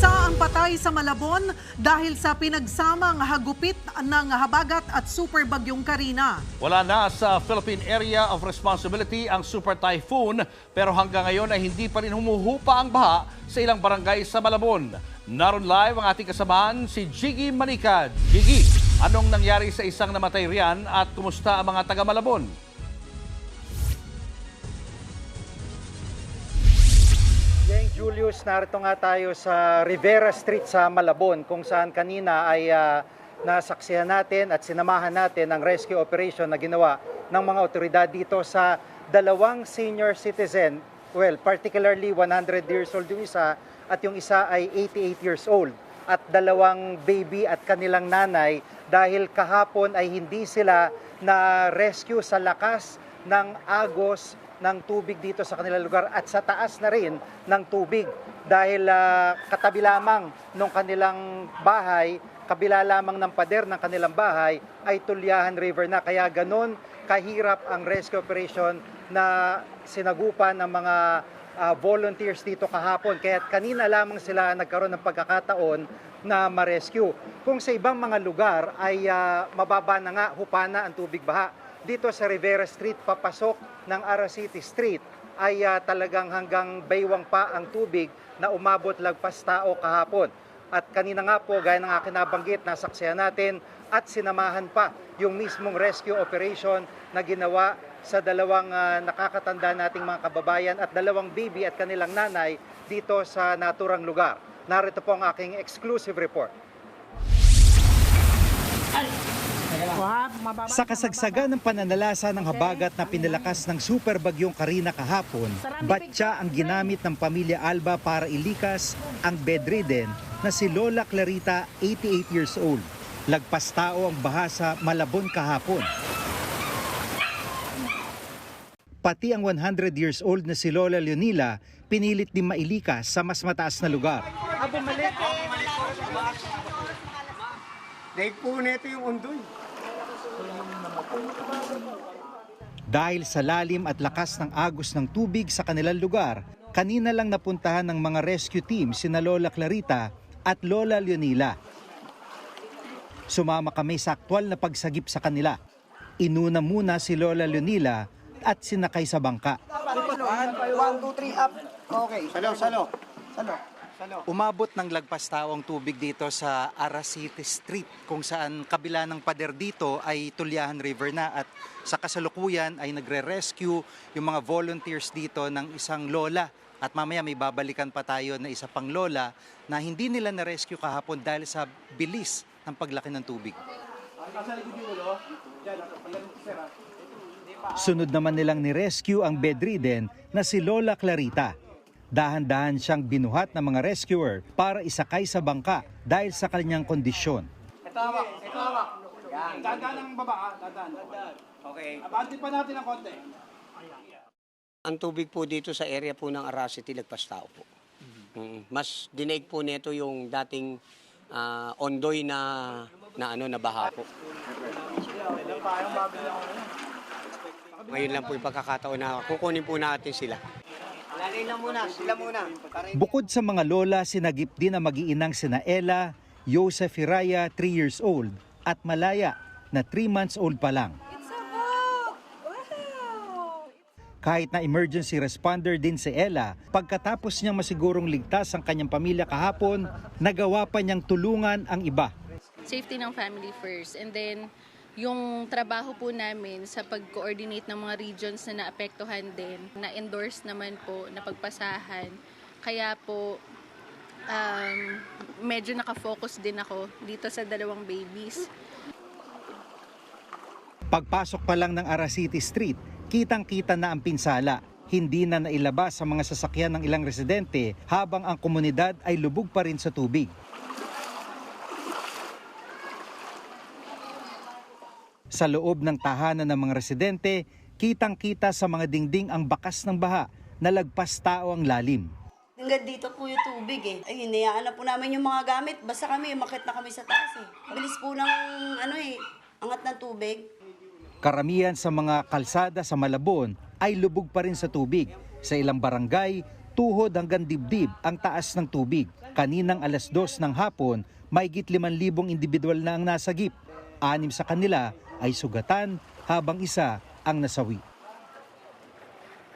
Isa ang patay sa Malabon dahil sa pinagsamang hagupit ng habagat at super bagyong Karina. Wala na sa Philippine Area of Responsibility ang Super Typhoon pero hanggang ngayon ay hindi pa rin humuhupa ang baha sa ilang barangay sa Malabon. Naroon live ang ating kasamahan si Jiggy Manika. Jiggy, anong nangyari sa isang namatay riyan at kumusta ang mga taga Malabon? Julius, narito nga tayo sa Rivera Street sa Malabon kung saan kanina ay ah, nasaksihan natin at sinamahan natin ang rescue operation na ginawa ng mga otoridad dito sa dalawang senior citizen. Well, particularly 100 years old yung isa at yung isa ay 88 years old at dalawang baby at kanilang nanay dahil kahapon ay hindi sila na rescue sa lakas ng agos ng tubig dito sa kanilang lugar at sa taas na rin ng tubig dahil ah, katabi lamang ng kanilang bahay, kabila lamang ng pader ng kanilang bahay ay Tulyahan River na kaya ganun kahirap ang rescue operation na sinagupan ng mga ah, volunteers dito kahapon. Kaya kanina lamang sila nagkaroon ng pagkakataon na ma-rescue. Kung sa ibang mga lugar ay ah, mababa na nga, hupana ang tubig baha. Dito sa Rivera Street, papasok ng Araciti Street ay ah, talagang hanggang baywang pa ang tubig na umabot lagpas tao kahapon. At kanina nga po, gaya ng akin nabanggit, nasaksihan natin at sinamahan pa yung mismong rescue operation na ginawa sa dalawang ah, nakakatanda nating mga kababayan at dalawang baby at kanilang nanay dito sa naturang lugar. Narito po ang aking exclusive report. Sa kasagsagan ng pananalasa ng habagat na pinalakas ng super bagyong Karina kahapon, batya ang ginamit ng pamilya Alba para ilikas ang bedridden na si Lola Clarita, 88 years old. Lagpas tao ang baha sa Malabon kahapon. Pati ang 100 years old na si Lola Leonila pinilit din mailikas sa mas mataas na lugar. Dahil po nito yung undoy. Dahil sa lalim at lakas ng agos ng tubig sa kanilang lugar, kanina lang napuntahan ng mga rescue team sina Lola Clarita at Lola Leonila. Sumama kami sa aktwal na pagsagip sa kanila. Inuna muna si Lola Leonila at sinakay sa bangka. One, two, three, up. Okay. Salo, salo. Salo. Umabot ng lagpas tao ang tubig dito sa Araciti Street kung saan kabila ng pader dito ay Tulyahan River na at sa kasalukuyan ay nagre-rescue yung mga volunteers dito ng isang lola at mamaya may babalikan pa tayo na isa pang lola na hindi nila na-rescue kahapon dahil sa bilis ng paglaki ng tubig. Sunod naman nilang ni-rescue ang bedridden na si Lola Clarita. Dahan-dahan siyang binuhat ng mga rescuer para isakay sa bangka dahil sa kanyang kondisyon. Ito hawak. Ito hawak. Yan. Dadaan ang baba, ah. dadaan. Okay. Abante pa natin ng konti. Ang tubig po dito sa area po ng Araciti, lagpas tao po. Mas dinaig po nito yung dating ah, ondoy na na ano na baha po. Ngayon lang po yung pagkakataon na kukunin po natin sila. Lalay na muna. Sila muna. Bukod sa mga lola, sinagip din ang mag-iinang sina Ella, Joseph Hiraya, 3 years old, at Malaya, na 3 months old pa lang. Kahit na emergency responder din si Ella, pagkatapos niyang masigurong ligtas ang kanyang pamilya kahapon, nagawa pa niyang tulungan ang iba. safety ng family first. And then, yung trabaho po namin sa pag-coordinate ng mga regions na naapektuhan din, na-endorse naman po, na pagpasahan. Kaya po, um, medyo nakafocus din ako dito sa dalawang babies. Pagpasok pa lang ng Araciti Street, kitang-kita na ang pinsala. Hindi na nailabas sa mga sasakyan ng ilang residente habang ang komunidad ay lubog pa rin sa tubig. Sa loob ng tahanan ng mga residente, kitang-kita sa mga dingding ang bakas ng baha na lagpas tao ang lalim. Hanggang dito po yung tubig eh. Ay, hinayaan na po namin yung mga gamit. Basta kami, umakit na kami sa taas eh. Mabilis po ng, ano eh, angat ng tubig. Karamihan sa mga kalsada sa Malabon ay lubog pa rin sa tubig. Sa ilang barangay, tuhod hanggang dibdib ang taas ng tubig. Kaninang alas dos ng hapon, maigit 5,000 individual na ang nasagip. Anim sa kanila ay sugatan habang isa ang nasawi.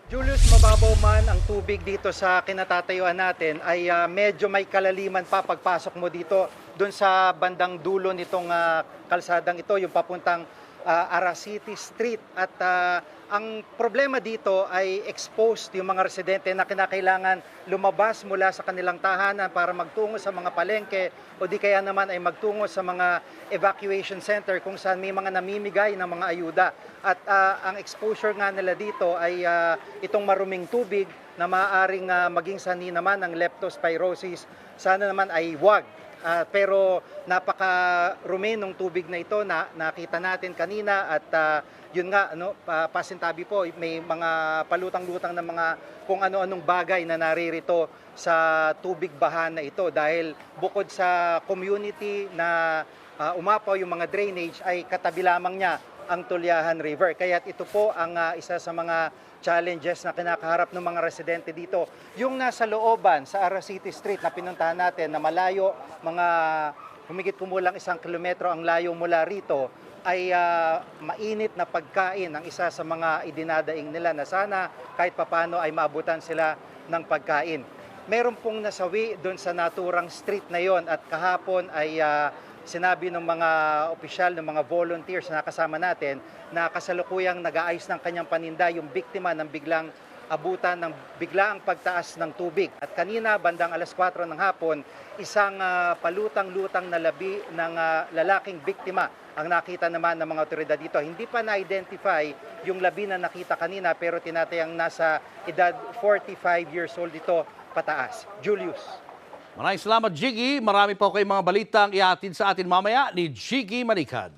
Julius, mababaw man ang tubig dito sa kinatatayuan natin ay ah, medyo may kalaliman pa pagpasok mo dito doon sa bandang dulo nitong ah, kalsadang ito, yung papuntang ah, Araciti Street. At ah, ang problema dito ay exposed yung mga residente na kinakailangan lumabas mula sa kanilang tahanan para magtungo sa mga palengke o di kaya naman ay magtungo sa mga evacuation center kung saan may mga namimigay ng mga ayuda. At ah, ang exposure nga nila dito ay ah, itong maruming tubig na maaaring ah, maging sani naman ng leptospirosis. Sana naman ay wag. Ah, pero napaka-rumi ng tubig na ito na nakita natin kanina at ah, yun nga ano pa, pasintabi po may mga palutang-lutang na mga kung ano-anong bagay na naririto sa tubig bahan na ito dahil bukod sa community na ah, umapaw yung mga drainage ay katabi lamang niya ang Tulyahan River. Kaya ito po ang ah, isa sa mga challenges na kinakaharap ng mga residente dito. Yung nasa looban sa Araciti Street na pinuntahan natin na malayo, mga humigit kumulang isang kilometro ang layo mula rito, ay ah, mainit na pagkain ang isa sa mga idinadaing nila na sana kahit papano ay maabutan sila ng pagkain. Meron pong nasawi doon sa naturang street na yon at kahapon ay ah, sinabi ng mga opisyal, ng mga volunteers na kasama natin na kasalukuyang nag-aayos ng kanyang paninda yung biktima ng biglang abutan ng biglaang pagtaas ng tubig. At kanina, bandang alas 4 ng hapon, isang ah, palutang-lutang na labi ng ah, lalaking biktima ang nakita naman ng mga otoridad dito. Hindi pa na-identify yung labi na nakita kanina pero tinatayang nasa edad 45 years old ito pataas. Julius. Maraming salamat, Jiggy. Marami pa kayong mga balitang ihatid sa atin mamaya ni Jiggy Manikad.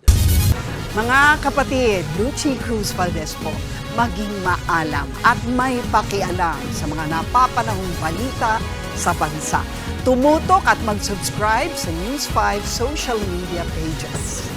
Mga kapatid, Lucy Cruz Valdez po, maging maalam at may pakialam sa mga napapanahong balita sa bansa. Tumutok at mag-subscribe sa News 5 social media pages.